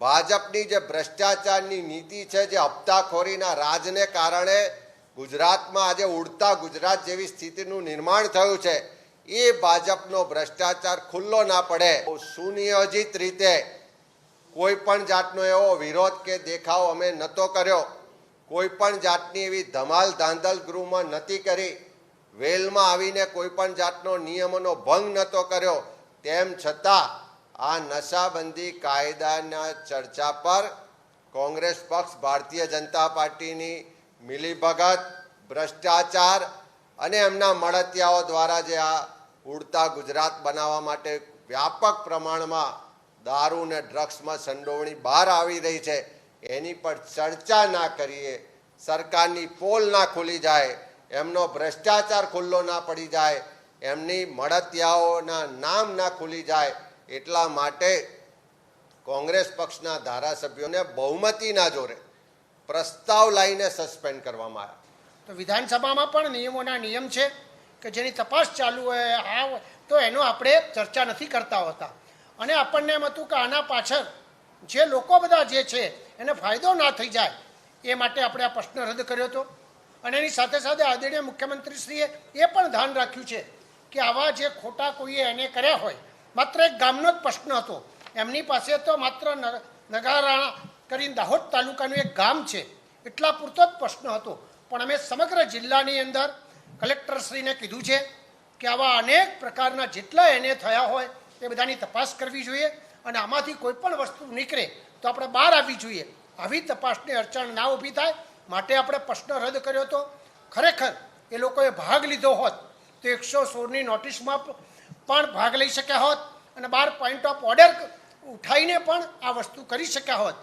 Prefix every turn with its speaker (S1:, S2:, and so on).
S1: ભાજપની જે ભ્રષ્ટાચારની નીતિ છે, જે હપ્તાખોરીના રાજને કારણે ગુજરાતમાં આજે ઉડતા ગુજરાત જેવી સ્થિતિનું નિર્માણ થયું છે, એ ભાજપનો ભ્રષ્ટાચાર ખુલ્લો ના પડે. સુનિયોજિત રીતે કોઈ પણ જાતનો એવો વિરોધ કે દેખાવ અમે નહોતો કર્યો. કોઈ પણ જાતની એવી ધમાલ ધાંધલ ગૃહમાં નથી કરી. વેલમાં આવીને કોઈ પણ જાતનો નિયમોનો ભંગ નહોતો કર્યો. તેમ છતાં આ નશાબંધી કાયદાના ચર્ચા પર કોંગ્રેસ પક્ષ, ભારતીય જનતા પાર્ટીની મિલીભગત, ભ્રષ્ટાચાર અને એમના મળતિયાઓ દ્વારા જે આ ઉડતા ગુજરાત બનાવવા માટે વ્યાપક પ્રમાણમાં દારૂ ને ડ્રગ્સમાં સંડોવણી બહાર આવી રહી છે, એની પર ચર્ચા ના કરીએ, સરકારની પોલ ના ખુલી જાય, એમનો ભ્રષ્ટાચાર ખુલ્લો ના પડી જાય, એમની મળતિયાઓના નામ ના ખુલી જાય એટલા માટે કોંગ્રેસ પક્ષના ધારાસભ્યોને બહુમતીના જોરે પ્રસ્તાવ લાવીને સસ્પેન્ડ કરવામાં આવ્યા.
S2: તો વિધાનસભામાં પણ નિયમોના નિયમ છે કે જેની તપાસ ચાલુ હોય, આ તો એનો આપણે ચર્ચા નથી કરતા હોતા. અને આપણને એમ હતું કે આના પાછળ જે લોકો બધા જે છે, એને ફાયદો ના થઈ જાય, એ માટે આપણે આ પ્રશ્ન રદ કર્યો હતો. અને એની સાથે સાથે આદરણીય મુખ્યમંત્રીશ્રીએ એ પણ ધ્યાન રાખ્યું છે કે આવા જે ખોટા કોઈએ એને કર્યા હોય માત્ર એક ગામનો જ પ્રશ્ન હતો. એમની પાસે તો માત્ર નગારાણા કરીને દાહોદ તાલુકાનું એક ગામ છે. એટલા પૂરતો જ પ્રશ્ન હતો. પણ અમે સમગ્ર જિલ્લાની અંદર કલેક્ટરશ્રીને કીધું છે કે આવા અનેક પ્રકારના જેટલા એને થયા હોય એ બધાની તપાસ કરવી જોઈએ અને આમાંથી કોઈ પણ વસ્તુ નીકળે તો આપણે બહાર આવવી જોઈએ. આવી તપાસની અડચણ ના ઊભી થાય માટે આપણે પ્રશ્ન રદ કર્યો હતો. ખરેખર એ લોકોએ ભાગ લીધો હોત તો એકસો સોળની નોટિસમાં પણ ભાગ લઈ શક્યા હોત અને બાર પોઈન્ટ ઓફ ઓર્ડર ઉઠાવીને પણ આ વસ્તુ કરી શક્યા હોત.